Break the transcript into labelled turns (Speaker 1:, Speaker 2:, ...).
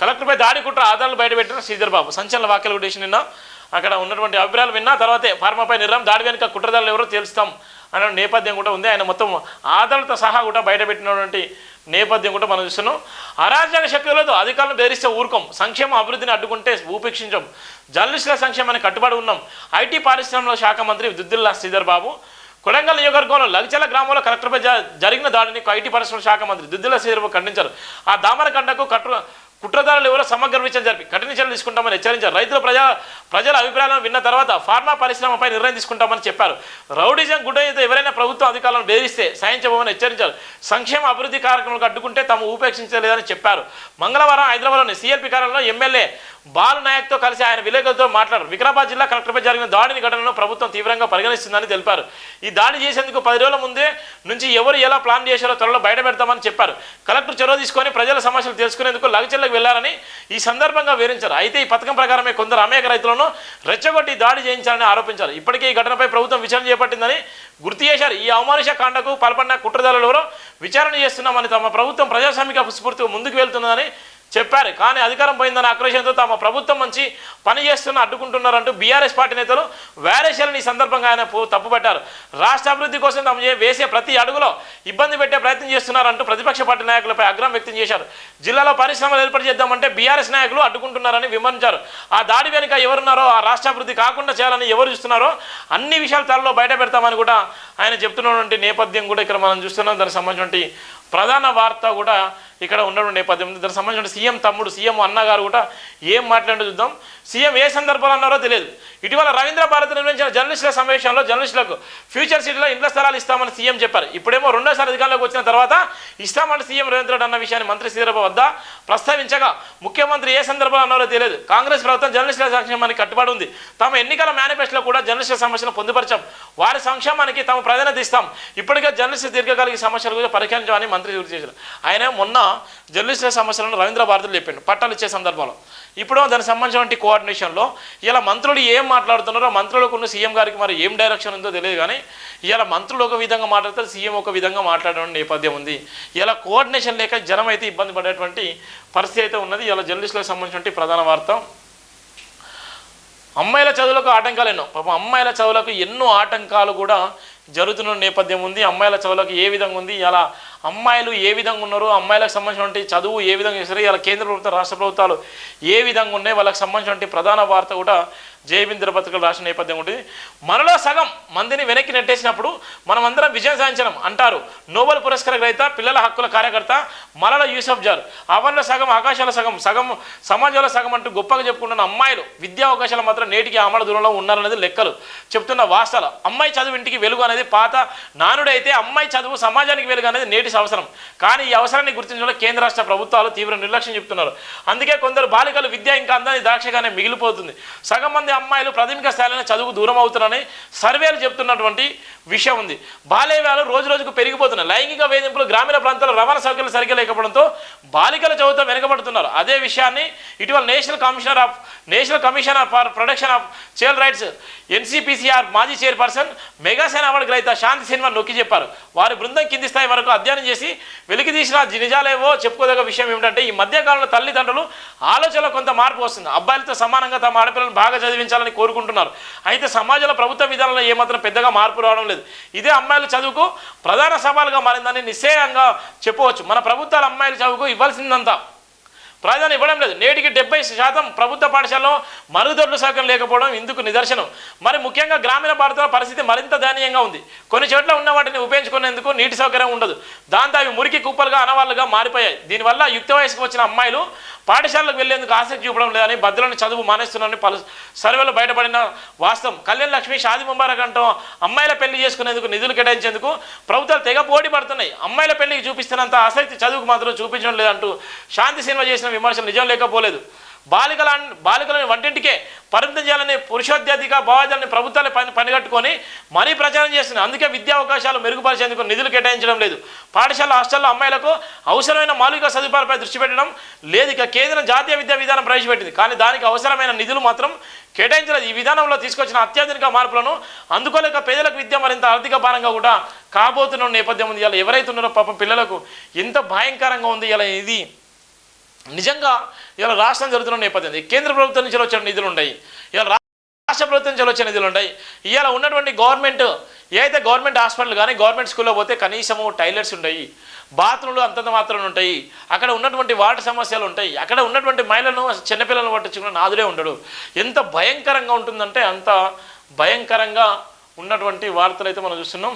Speaker 1: కలెక్టర్పై దాడి కుట్ర ఆధారాలు బయటపెట్టిన శ్రీధర్ బాబు. సంచలన వ్యాఖ్యలు కూడా చేసి నిన్న. అక్కడ ఉన్నటువంటి అభిప్రాయాలు విన్నా తర్వాతే ఫార్మాపై నిర్ణయం. దాడి వెనుక కుట్రదారులు ఎవరో తెలుస్తాం అనే నేపథ్యం కూడా ఉంది. ఆయన మొత్తం ఆధారాలతో సహా కూడా బయటపెట్టినటువంటి నేపథ్యం కూడా మనం చూస్తున్నాం. అరాజక శక్తులతో అధికారులను బెదిరిస్తే ఊరుకోం. సంక్షేమ అభివృద్ధిని అడ్డుకుంటే ఉపేక్షించం జర్నలిస్టుల సంక్షేమానికి కట్టుబడి ఉన్నాం. ఐటీ పారిశ్రమల శాఖ మంత్రి దుద్దిల్లా శ్రీధర్ బాబు. కొడంగల్ నియోజకవర్గంలో లగచల గ్రామంలో కలెక్టర్పై జ- జరిగిన దాడిని ఐటీ పరిశ్రమ శాఖ మంత్రి దుద్దిల శ్రీధర్ ఖండించారు. ఆ దామరకండకు కట్టు కుట్రదారులు ఎవరో సమగ్ర విచారణ జరిపి కఠిన చర్యలు తీసుకుంటామని హెచ్చరించారు. రైతుల ప్రజా ప్రజల అభిప్రాయాలను విన్న తర్వాత ఫార్మా పరిశ్రమపై నిర్ణయం తీసుకుంటామని చెప్పారు. రౌడిజం గుడ్డయ్యతో ఎవరైనా ప్రభుత్వ అధికారులను బెదిరిస్తే సాయించబోమని హెచ్చరించారు. సంక్షేమ అభివృద్ధి కార్యక్రమాలకు అడ్డుకుంటే తాము ఉపేక్షించలేదని చెప్పారు. మంగళవారం హైదరాబాద్లోని సీఎల్పీ కార్యాలయంలో ఎమ్మెల్యే బాలు నాయక్తో కలిసి ఆయన విలేకరులతో మాట్లాడారు. వికారాబాద్ జిల్లా కలెక్టర్పై జరిగిన దాడిని ఘటనను ప్రభుత్వం తీవ్రంగా పరిగణిస్తుందని తెలిపారు. ఈ దాడి చేసేందుకు పది రోజుల ముందే నుంచి ఎవరు ఎలా ప్లాన్ చేశారో త్వరలో బయట పెడతామని చెప్పారు. కలెక్టర్ చొరవ తీసుకొని ప్రజల సమస్యలు తెలుసుకునేందుకు లగచెల్లకు వెళ్ళారని ఈ సందర్భంగా వివరించారు. అయితే ఈ పథకం ప్రకారమే కొందరు అమేక రైతులను రెచ్చగొట్టి దాడి చేయించాలని ఆరోపించారు. ఇప్పటికే ఈ ఘటనపై ప్రభుత్వం విచారణ చేపట్టిందని గుర్తు చేశారు. ఈ అవమానుష కాండకు పాల్పడిన కుట్రదారులు ఎవరో విచారణ చేస్తున్నామని తమ ప్రభుత్వం ప్రజాస్వామిక స్ఫూర్తిగా ముందుకు వెళ్తున్నదని చెప్పారు. కానీ అధికారం పోయిందన్న ఆక్రోషంతో తమ ప్రభుత్వం మంచి పని చేస్తున్న అడ్డుకుంటున్నారంటూ బీఆర్ఎస్ పార్టీ నేతలు వేరేశాలని ఈ సందర్భంగా ఆయన తప్పుపట్టారు. రాష్ట్ర అభివృద్ధి కోసం తాము వేసే ప్రతి అడుగులో ఇబ్బంది పెట్టే ప్రయత్నం చేస్తున్నారంటూ ప్రతిపక్ష పార్టీ నాయకులపై ఆగ్రహం వ్యక్తం చేశారు. జిల్లాలో పరిశ్రమలు ఏర్పాటు చేద్దామంటే బీఆర్ఎస్ నాయకులు అడ్డుకుంటున్నారని విమర్శించారు. ఆ దాడి వెనుక ఎవరున్నారో ఆ రాష్ట్ర అభివృద్ధి కాకుండా చేయాలని ఎవరు చూస్తున్నారో అన్ని విషయాలు త్వరలో బయట పెడతామని కూడా ఆయన చెప్తున్నటువంటి నేపథ్యం కూడా ఇక్కడ మనం చూస్తున్నాం. దానికి సంబంధించినటువంటి ప్రధాన వార్త కూడా ఇక్కడ ఉండడం నేపథ్యం. దానికి సంబంధించిన సీఎం తమ్ముడు సీఎం అన్నగారు కూడా ఏం మాట్లాడో చూద్దాం. సీఎం ఏ సందర్భంలో అన్నారో తెలియదు. ఇటీవల రవీంద్ర భారత్ నిర్వహించిన జర్నలిస్టుల సమావేశంలో జర్నలిస్టులకు ఫ్యూచర్ సిటీలో ఇండ్ల స్థలాలు ఇస్తామని సీఎం చెప్పారు. ఇప్పుడేమో రెండోసారి అధికారంలోకి వచ్చిన తర్వాత ఇస్తామని సీఎం రేవంత్ రెడ్డి అన్న విషయాన్ని మంత్రి శ్రీధరబాబు వద్ద ప్రస్తావించగా ముఖ్యమంత్రి ఏ సందర్భంలో అన్నారో తెలియదు. కాంగ్రెస్ ప్రభుత్వం జర్నలిస్టుల సంక్షేమానికి కట్టుబడి ఉంది. తమ ఎన్నికల మేనిఫెస్టోలో కూడా జర్నలిస్టుల సమస్యలను పొందుపరచాం. వారి సంక్షేమానికి తమ ప్రాధాన్యత ఇస్తాం. ఇప్పటికే జర్నలిస్టు దీర్ఘకాలిక సమస్యల గురించి పరిష్కరించామని మంత్రి గురి చేశారు. ఆయన మొన్న జర్నలిస్టుల సమస్యలను రవీంద్ర భారతిలో చెప్పిండు పట్టాలు ఇచ్చే సందర్భంలో. ఇప్పుడు దానికి సంబంధించిన కోఆర్డినేషన్లో ఇలా మంత్రులు ఏం మాట్లాడుతున్నారో మంత్రులకు ఉన్న సీఎం గారికి మరి ఏం డైరెక్షన్ ఉందో తెలియదు కానీ ఇలా మంత్రులు ఒక విధంగా మాట్లాడతారు సీఎం ఒక విధంగా మాట్లాడడం నేపథ్యం ఉంది. ఇలా కోఆర్డినేషన్ లేక జనం అయితే ఇబ్బంది పడేటువంటి పరిస్థితి అయితే ఉన్నది. ఇలా జర్నలిస్టులకు సంబంధించిన ప్రధాన వార్త. అమ్మాయిల చదువులకు ఆటంకాలు ఎన్నో పాపం అమ్మాయిల చదువులకు ఎన్నో ఆటంకాలు కూడా జరుగుతున్న నేపథ్యం ఉంది. అమ్మాయిల చదువులకు ఏ విధంగా ఉంది? అలా అమ్మాయిలు ఏ విధంగా ఉన్నారు అమ్మాయిలకు సంబంధించినటువంటి చదువు ఏ విధంగా చేస్తారు ఇలా కేంద్ర ప్రభుత్వం రాష్ట్ర ప్రభుత్వాలు ఏ విధంగా ఉన్నాయి వాళ్ళకి సంబంధించినటువంటి ప్రధాన వార్త కూడా జయబింద్ర పత్రికలు రాసిన నేపథ్యం ఉంటుంది. మనలో సగం మందిని వెనక్కి నెట్టేసినప్పుడు మనమందరం విజయం సాధించడం అంటారు. నోబెల్ పురస్కార గ్రహీత పిల్లల హక్కుల కార్యకర్త మలల యూసఫ్ జార్. అవన్లో సగం ఆకాశాల సగం సగం సమాజంలో సగం అంటూ గొప్పగా చెప్పుకుంటున్న అమ్మాయిలు విద్యా అవకాశాలు మాత్రం నేటికి ఆమల దూరంలో ఉన్నారనేది లెక్కలు. చెప్తున్న వాస్తవాలు. అమ్మాయి చదువు ఇంటికి వెలుగు అనేది పాత నానుడైతే అమ్మాయి చదువు సమాజానికి వెలుగు అనేది నేటి అవసరం. కానీ ఈ అవసరాన్ని గుర్తించడంలో కేంద్ర రాష్ట్ర ప్రభుత్వాలు తీవ్ర నిర్లక్ష్యం చెప్తున్నారు. అందుకే కొందరు బాలికలు విద్య ఇంకా అందని ద్రాక్షగానే మిగిలిపోతుంది. సగం మంది అమ్మాయిలు ప్రాథమిక స్థాయిలోనే చదువుకు దూరం అవుతున్నారని సర్వేలు చెప్తున్నటువంటి విషయం ఉంది. బాల్యవ్యాలు రోజు రోజుకు పెరిగిపోతున్నాయి. లైంగిక వేధింపులు గ్రామీణ ప్రాంతాల్లో రవాణా సౌకర్యాలు సరిగ్గా లేకపోవడంతో బాలికల చదువుతో వెనుకబడుతున్నారు. అదే విషయాన్ని ఇటీవల national commissioner of national commissioner for protection of child rights NCPCR మాజీ చైర్పర్సన్ మెగాసేన అవార్డు గ్రహీత శాంతి సినిమా నొక్కి చెప్పారు. వారి బృందం కింది స్థాయి వరకు అధ్యయనం చేసి వెలికి తీసిన నిజాలేవో చెప్పుకోదగ్గ విషయం ఏమిటంటే ఈ మధ్యకాలంలో తల్లిదండ్రులు ఆలోచనలో కొంత మార్పు వస్తుంది. అబ్బాయిలతో సమానంగా తమ ఆడపిల్లలను బాగా చదివించాలని కోరుకుంటున్నారు. అయితే సమాజంలో ప్రభుత్వ విధానంలో ఏమాత్రం పెద్దగా మార్పు రావడం లేదు. ఇదే అమ్మాయిల చదువుకు ప్రధాన సవాలుగా మారిందని నిశ్చయంగా చెప్పవచ్చు. మన ప్రభుత్వాలు అమ్మాయిల చదువుకు ఇవ్వాల్సిందంతా. ప్రాధాన్యం ఇవ్వడం లేదు. నేటికి డెబ్బై శాతం ప్రభుత్వ పాఠశాలలో మరుగుదొడ్లు సౌకర్యం లేకపోవడం ఇందుకు నిదర్శనం. మరి ముఖ్యంగా గ్రామీణ భారతలో పరిస్థితి మరింత దయనీయంగా ఉంది. కొన్ని చోట్ల ఉన్న వాటిని ఉపయోగించుకునేందుకు నీటి సౌకర్యం ఉండదు. దాంతో అవి మురికి కుప్పలుగా అనవాళ్ళుగా మారిపోయాయి. దీనివల్ల యుక్త వయసుకు వచ్చిన అమ్మాయిలు పాఠశాలకు వెళ్ళేందుకు ఆసక్తి చూపడం లేదని బద్దులను చదువు మానేస్తున్నారని పలు సర్వేలు బయటపడిన వాస్తవం. కళ్యాణ్ లక్ష్మి షాది ముబారక్ అంటాం అమ్మాయిల పెళ్ళి చేసుకునేందుకు నిధులు కేటాయించేందుకు ప్రభుత్వాలు తెగ పోటీ పడుతున్నాయి. అమ్మాయిల పెళ్ళికి చూపిస్తున్నంత ఆసక్తి చదువుకు మాత్రం చూపించడం లేదంటూ శాంతి సినిమా చేసిన విమర్శలు నిజం లేకపోలేదు. బాలికల బాలికలను వంటింటికే పరిమితం చేయాలని పురుషోద్యతిక భావాజాలని ప్రభుత్వాలు పని పనిగట్టుకొని మరీ ప్రచారం చేస్తుంది. అందుకే విద్యా అవకాశాలు మెరుగుపరిచేందుకు నిధులు కేటాయించడం లేదు. పాఠశాల హాస్టల్లో అమ్మాయిలకు అవసరమైన మౌలిక సదుపాయాలపై దృష్టి పెట్టడం లేదు. ఇక కేంద్రం జాతీయ విద్యా విధానం ప్రవేశపెట్టింది. కానీ దానికి అవసరమైన నిధులు మాత్రం కేటాయించలేదు. ఈ విధానంలో తీసుకొచ్చిన అత్యాధునిక మార్పులను అందుకోలేక పేదలకు విద్య మరింత ఆర్థిక భారంగా కూడా కాబోతున్న నేపథ్యం ఉంది. ఇలా ఎవరైతే ఉన్నారో పాపం పిల్లలకు ఎంత భయంకరంగా ఉంది. ఇలా ఇది నిజంగా ఇలా రాష్ట్రం జరుగుతున్న నేపథ్యం కేంద్ర ప్రభుత్వం నుంచి వచ్చిన నిధులు ఉన్నాయి ఇలా రాష్ట్ర ప్రభుత్వం నుంచి వచ్చిన నిధులు ఉన్నాయి ఇవాళ ఉన్నటువంటి గవర్నమెంట్ ఏదైతే గవర్నమెంట్ హాస్పిటల్ కానీ గవర్నమెంట్ స్కూల్లో పోతే కనీసము టైలెట్స్ ఉంటాయి బాత్రూంలు అంతంత మాత్రం ఉంటాయి అక్కడ ఉన్నటువంటి వాటర్ సమస్యలు ఉంటాయి. అక్కడ ఉన్నటువంటి మహిళలను చిన్నపిల్లలను పట్టించుకున్న నాదుడే ఉండడు. ఎంత భయంకరంగా ఉంటుందంటే అంత భయంకరంగా ఉన్నటువంటి వార్తలు అయితే మనం చూస్తున్నాం.